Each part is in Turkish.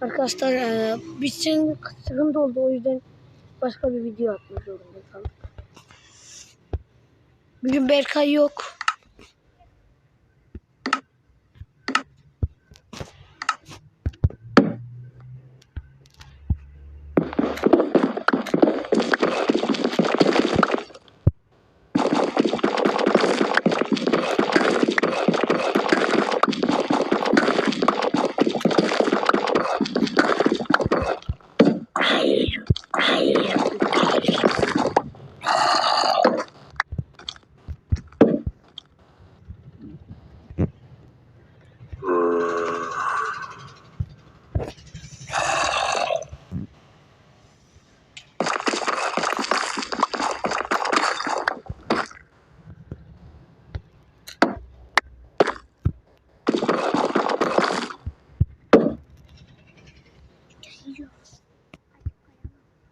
Arkadaşlar e, için sıkıntı oldu o yüzden başka bir video atmak zorunda. Bugün Berkay yok.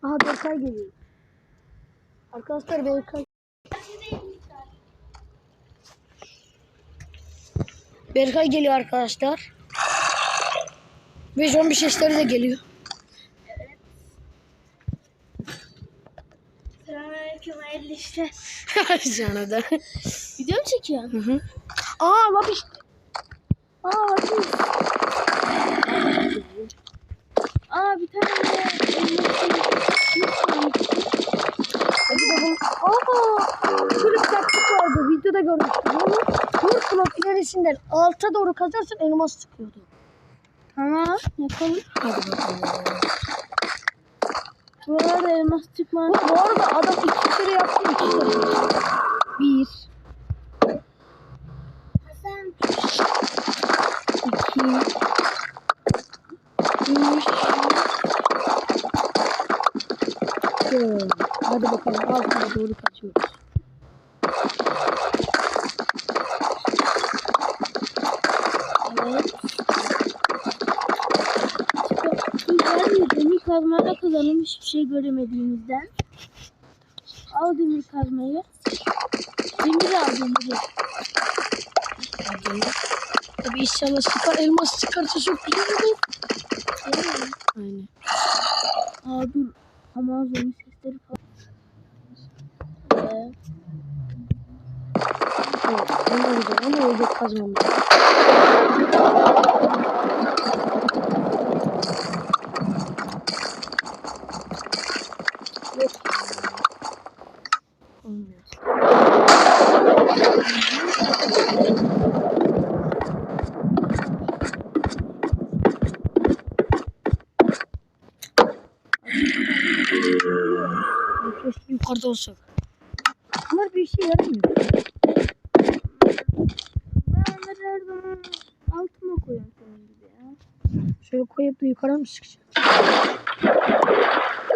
Aha Berkay geliyor. Arkadaşlar Berkay. Berkay geliyor arkadaşlar. Ve zombi sesleri de geliyor. Selamünaleyküm işler. Sana da. Video mu çekiyorsun? Hı hı. Aa işte. Aa bakayım. Aa bir tane. Aa! Şöyle bir taktik vardı. Videoda görmüştüm. Onu dört blok ilerisinden alta doğru kazarsan elmas çıkıyordu. Tamam yapalım. Hadi bakalım. Buralarda elmas Bu, çıkmaz. bu arada adam iki kere yaptı. iki kere. Bir. Hasan. iki, üç, dört. Hadi bakalım altına doğru kaçıyoruz. Evet. Güzel demir kazmayla kazanım hiçbir şey göremediğimizden. Al demir kazmayı. Demir al demiri. Tabii inşallah çıkar, elmas çıkarsa çok güzel olur. Aynen. Aa dur. Ama zombi sesleri falan. Evet, onu güzel ama öyle kazmam lazım. Yok. Olmuyor. Keşke yukarıda olsak. Bunlar bir işe yaramıyor. Ben onları her zaman altıma koyuyorum senin gibi ya. Şöyle koyup da yukarı mı çıkacağız?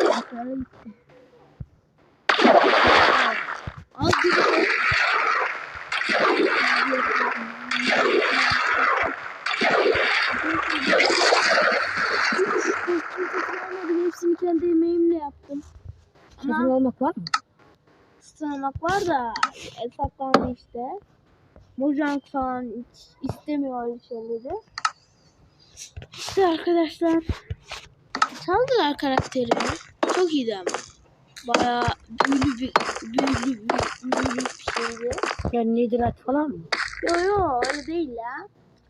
Yukarı gitti. Al de. Hepsini kendi emeğimle yaptım. Satın almak var mı? Sığınmak var da hesaplandı işte. Mojang falan hiç istemiyor öyle şeyleri. İşte arkadaşlar çaldılar karakterimi. Çok iyiydi ama. Bayağı büyülü bir büyülü bir büyülü bir şeydi. Yani nedirat falan mı? Yo yo öyle değil ya.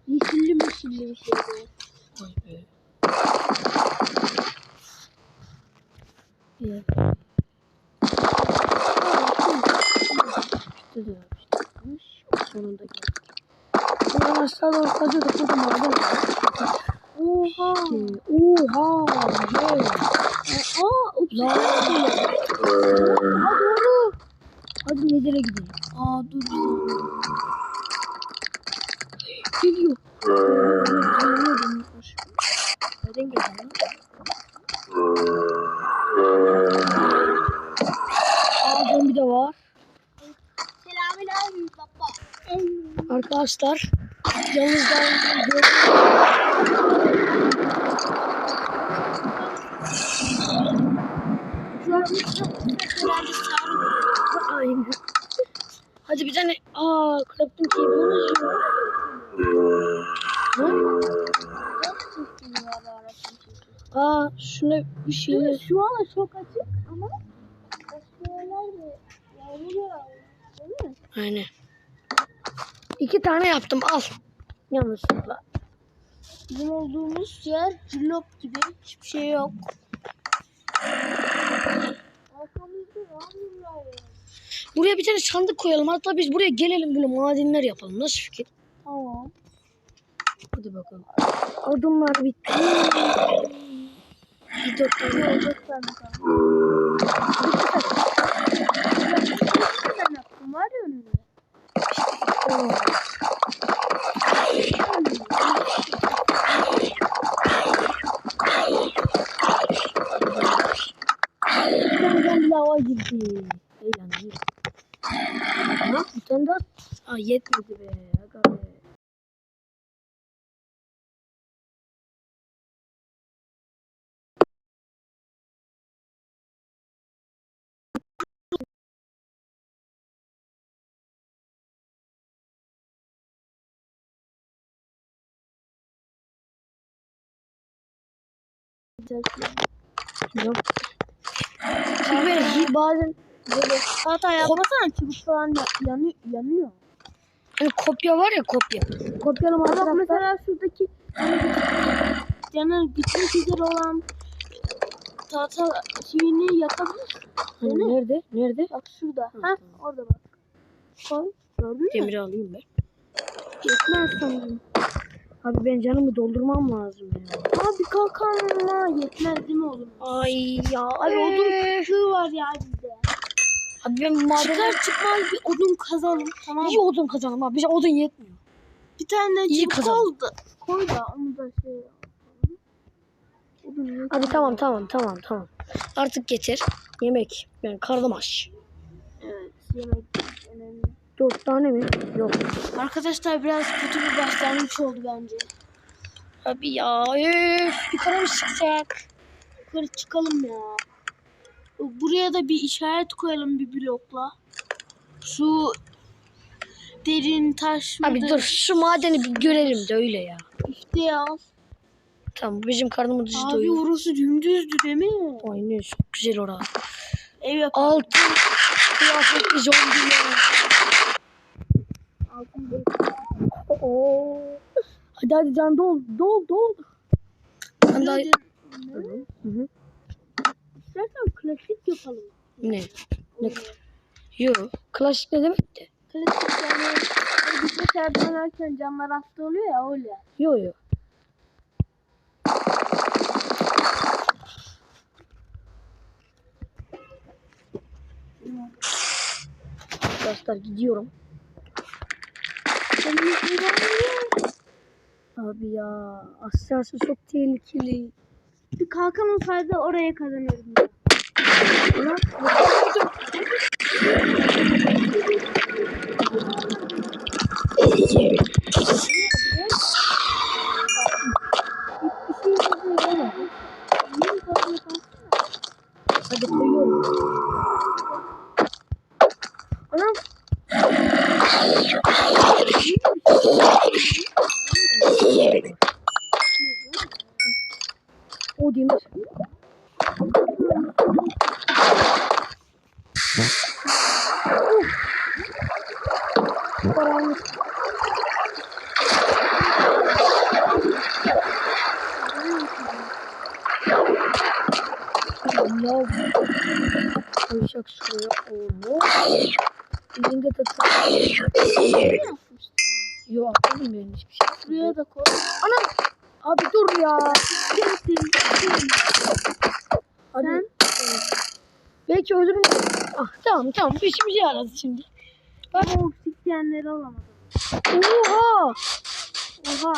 Yeşilli meşilli bir şeydi. Vay be. İyi. İşte de yapmış. Sonunda geldi. Buradan aşağı doğru kazıyorduk. Burada maden. Oha. Ee, Oha! Ne? Aa, ups. Lan! Ha doğru. Hadi Nedir'e gidelim. Aa dur. Geliyor. Geliyor. Nereden geldi lan? Aa zombi de var. Selamünaleyküm baba. Arkadaşlar herhalde sarı. Aynen. Hadi bir tane aa crafting table'ımız yok. Ne? Nasıl çektim ya bu arada? Aa şuna bir şey? Şu an çok açık ama? Aynen. İki tane yaptım al. Yanlışlıkla. Bizim olduğumuz yer cillop gibi. Hiçbir şey yok. Buraya bir tane sandık koyalım. Hatta biz buraya gelelim böyle madenler yapalım. Nasıl fikir? Tamam. Hadi bakalım. Odunlar bitti. Bir dört tane. Olacak ben bakalım. Ben yaptım var ya önünde. Benden lava girdi. Eğlenceli. Tane daha. Aa yetmedi be. Yok. Böyle hi- bazen böyle Hata yapmasana çubuk falan ya- yanıyor. yanıyor. hani kopya var ya kopya. Kopyalama Bak mesela şuradaki canı gitmek üzere olan tahta şeyini yakabilir. Hani nerede? Nerede? Bak şurada. Hı, Ha tamam. orada bak. Koy. Gördün mü? Demiri alayım ben. Yetmez sanırım. Abi ben canımı doldurmam lazım ya. Abi kalkanla yetmez değil mi oğlum? Ay ya. Abi odun kığı var ya bizde. Abi ben madene Çıkar çıkmaz bir odun kazalım tamam iyi odun kazanım abi. Bize odun yetmiyor. Bir tane İyi çubuk kazalım. oldu. Koy da onu da şey yapalım. Abi tamam tamam tamam tamam. Artık getir. Yemek. Ben karnım aç. Evet yemek önemli. Dört tane mi? Yok. Arkadaşlar biraz kötü bir başlangıç oldu bence. Abi ya. Üf, yukarı mı çıksak? Yukarı çıkalım ya. Buraya da bir işaret koyalım bir blokla. Şu derin taş Abi mıdır? dur şu madeni bir görelim de öyle ya. İşte ya. Tamam bizim karnımız Abi doyuyor. orası dümdüzdü değil mi? Aynen çok güzel orası. Ev yap. Altın kıyafetli zombiler. Altın. Oo. Hadi hadi can dol dol dol. Ben daha... Hadi. Hı hı. İstersen klasik yapalım. Ne? Ne? Yo. Klasik ne demek de? Klasik yani hani biz mesela dönerken canlar hasta oluyor ya öyle. Yo yo. Arkadaşlar gidiyorum. Abi ya aşağısı çok tehlikeli. Bir kalkan olsaydı oraya kazanırdım. Ulan Hiçbir şey yapamam. Niye kalkan hadi koyuyorum. Anam. O demir. Karanlık. Ya. Koyacak şuraya. Oo. Elinde de Yok atmadım ben hiçbir şey. Buraya da koy. Anam. Abi dur ya. Gelsin. Hadi. Sen? Belki ölürüm. Ah Bir işimize yaradı şimdi. Bak o obsidyenleri alamadım. Oha. Oha.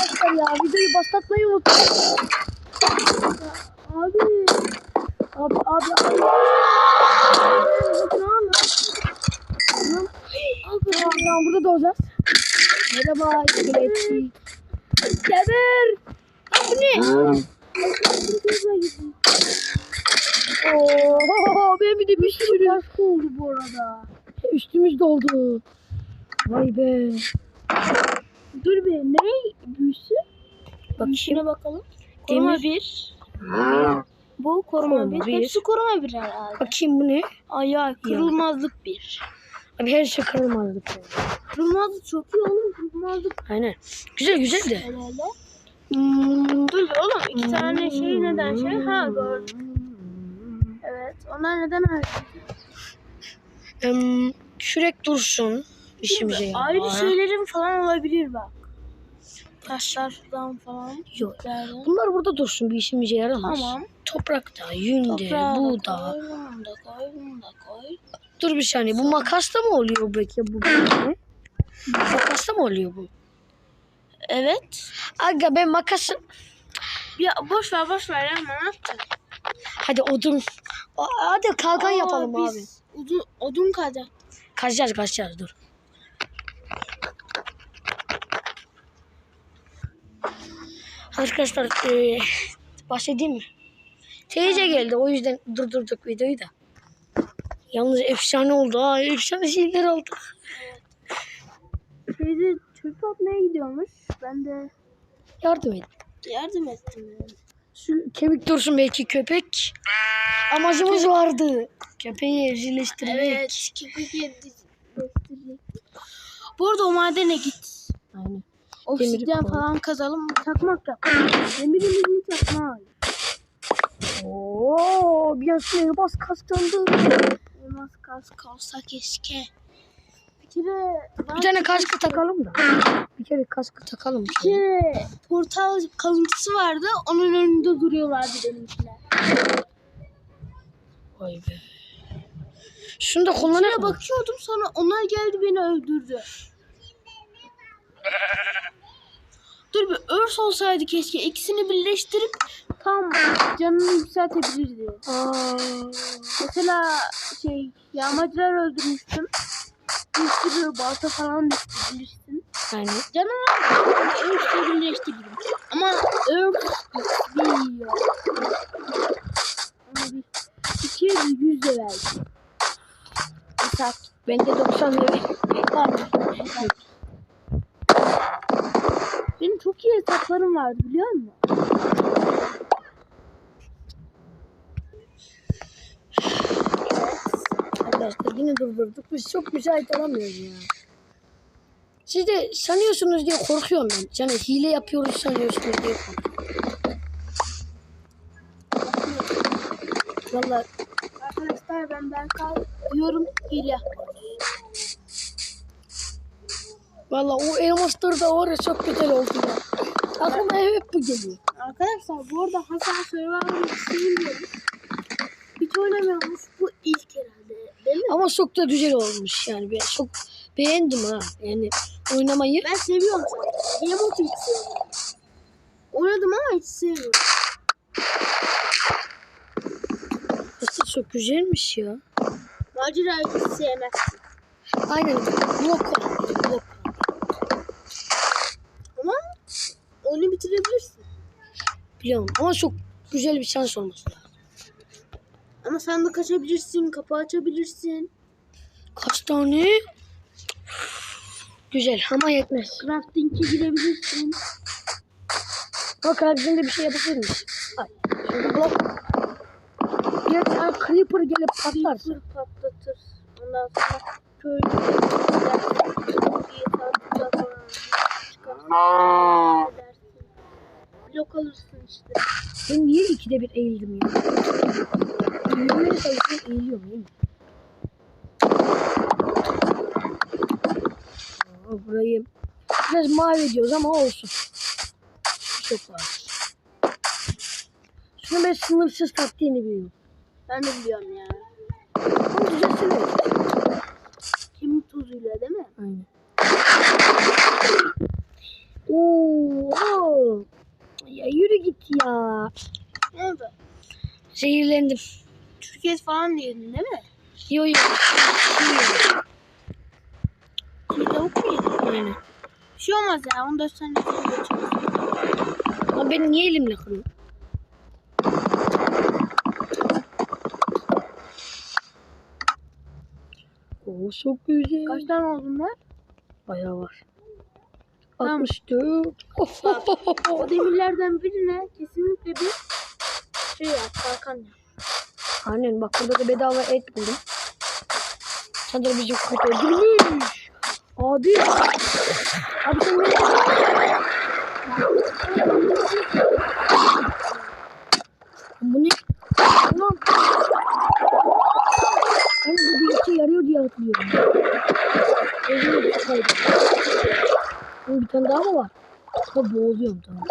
Arkadaşlar ya videoyu başlatmayı unuttum. Abi. Abi abi abi. Ne oldu? Abi ya burada doğacağız. Merhaba iskeletçi. Geber. Abi ne? Oo, ben bir de bir sürü Kaskı oldu bu arada. üstümüz doldu. Vay be. Dur bir ne büyüsü? Bak Büyüsüne bakalım. Koruma Demir. 1. Bu koruma Koruma 1. bir. Hepsi koruma 1 herhalde. Bakayım bu ne? Ayağı kırılmazlık 1. Abi her şey kırılmazdı. Kırılmazlık çok iyi oğlum. Kırılmazlık Aynen. Güzel güzel de. herhalde. Hmm, dur oğlum. iki tane şey neden şey? Ha gördüm. Evet. Onlar neden ayrı? Em, kürek dursun. İşimize yarar. Ayrı şeylerin falan olabilir bak. Taşlar falan falan. Yok. Yani. Bunlar burada dursun bir işimize yaramaz. Tamam. Toprakta, yünde, Toprağa da buğda. koy, bunu da koy, bunu da koy. Dur bir saniye. Bu makasla mı oluyor peki bu? makasla mı oluyor bu? Evet. Aga ben makası... Ya boş ver boş ver ya ne yaptın? Hadi odun. Aa, Hadi kalkan Aa, yapalım abi. biz Odun, odun kazacak. Kaçacağız kaçacağız dur. Arkadaşlar eee bahsedeyim mi? Teyze geldi o yüzden durdurduk videoyu da. Yalnız efsane oldu ha efsane şeyler oldu. Teyze çöp atmaya gidiyormuş. Ben de Yardım et. yardım ettim. Yani. Şu kemik dursun belki köpek. Amacımız vardı. Köpeği evcilleştirmek. Evet. Köpek yedi. Bu arada o madene git. Aynen. Obsidyen falan kazalım. Çakmak yap. Demirimizin çakmağı. Oo, bir an elmas kastlandı. Elmas kas kalsa keşke. Bir kere Bir tane kaskı takalım da. Bir kere kaskı takalım. Bir kere portal kalıntısı vardı. Onun önünde duruyorlardı benimkiler. Vay be. Şunu da kullanalım. Şuraya bakıyordum sonra onlar geldi beni öldürdü. Dur bir örs olsaydı keşke ikisini birleştirip tam canını yükseltebilirdi. Aa, Mesela şey yağmacılar öldürmüştüm. Bir sürü balta falan düşürmüştüm. yani Canım örsle birleştirdim. Ama örs bilmiyor. Ama bir iki yüz de verdi. Mesela bende 90 lira. Benim çok iyi hesaplarım vardı biliyor musun? Arkadaşlar yine durdurduk. Biz çok müsait olamıyoruz ya. Siz de sanıyorsunuz diye korkuyorum ben. Yani hile yapıyoruz sanıyorsunuz diye korkuyorum. Valla Arkadaşlar ben Berkay diyorum hile. valla o elmaslar da var ya çok güzel oldu ya. Aklıma hep bu geliyor. Arkadaşlar bu arada Hasan Survivor'ı sevmiyorum. Hiç oynamıyormuş. Bu ilk herhalde. Değil mi? Ama çok da güzel olmuş yani. Ben çok beğendim ha. Yani oynamayı. Ben seviyorum zaten. Game hiç sevmiyorum. Oynadım ama hiç sevmiyorum. Aslında çok güzelmiş ya. Macerayı hiç sevmezsin. Aynen. Blok. Blok. Ama onu bitirebilirsin. Biliyorum ama çok güzel bir şans olması lazım. Ama sandık açabilirsin, kapı açabilirsin. Kaç tane? Güzel ama yetmez. Crafting'e girebilirsin. Bak haricinde bir şey yapabilir miyiz? Ay. Şimdi blok. Bir tane creeper gelip patlarsa. Creeper patlatır. Ondan sonra köylü. Blok alırsın işte. Ben niye ikide bir eğildim ya? Eğilmeye çalışıyorum eğiliyorum değil mi? Burayı biraz mavi ediyoruz ama olsun. Çok var. Şunu ben sınırsız taktiğini biliyorum. Ben de biliyorum ya. Onu düzeltilir. Kemik tozuyla değil mi? Aynen. Oo. Ya yürü git ya. Ne oldu? Zehirlendim kez falan yedin değil mi? Yo yo. Bir tavuk mu yedin? Yani. Bir şey olmaz ya. 14 saniye geçiyor. Ama ben niye elimle kırıyorum? Oo çok güzel. Kaç tane oldu bunlar? Bayağı var. Tamam. 64. o demirlerden birine kesinlikle bir şey yap. Kalkan yap. Aynen bak burada da bedava et buldum. Sanırım bizim kurt öldürmüş. Abi. Abi sen ne? Bu ne? Tamam. Ben bu bir işe yarıyor diye hatırlıyorum. Kaydı. Bu bir tane daha mı var? Ha boğuluyorum tamam.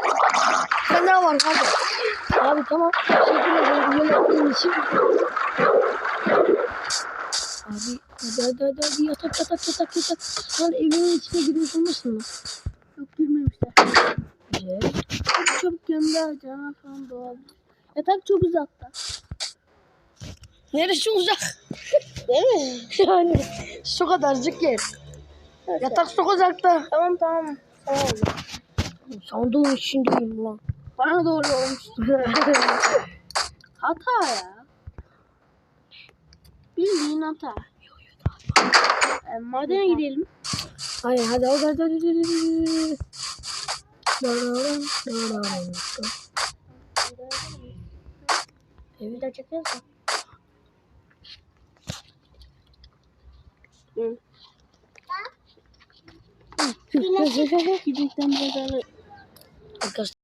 Tane daha var pardon. Abi tamam. Ederim. Yol yaptığın için. Abi hadi hadi hadi, hadi yatak yatak yatak yatak. Lan evimin içine girmiş olmasın mı? Yok girmemişler. Güzel. Çok çabuk gönder canavar falan doğabilir. Yatak çok uzakta. Neresi uzak? Değil mi? Yani şu kadarcık yer. Yatak çok uzakta. Tamam tamam. Tamam. Sandığın içindeyim lan. Bana doğru olmuş. Hata ya. Bildiğin hata. E, madene gidelim. Hayır hadi hadi hadi hadi hadi hadi. Dararam, dararam. Bir daha çekiyoruz mu? Hı. Gidecekten biraz öyle Arkadaşlar